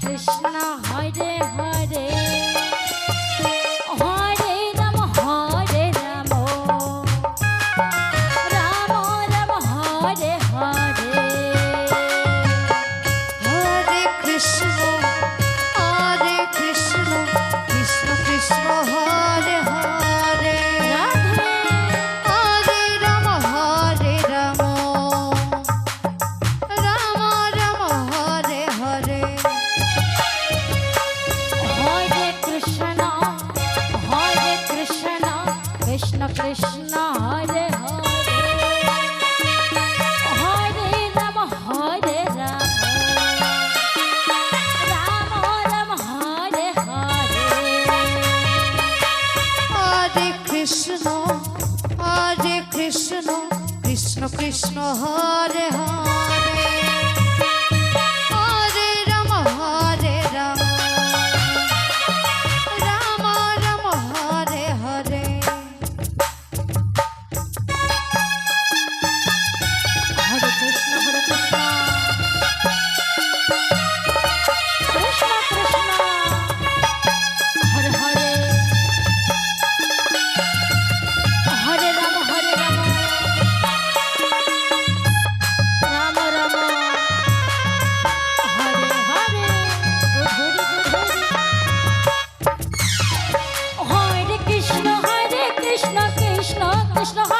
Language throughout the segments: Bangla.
Krishna Hare Krishna Hare Hare. ich noch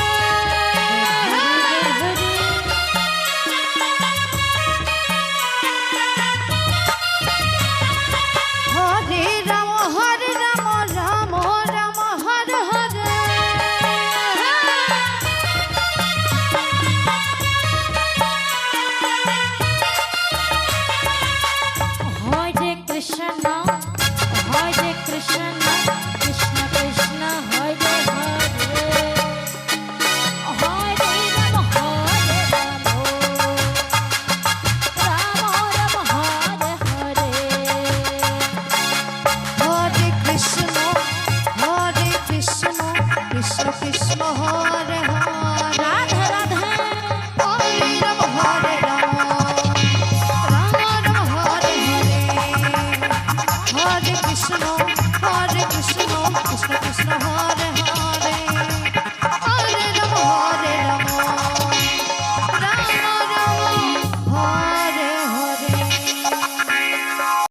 home.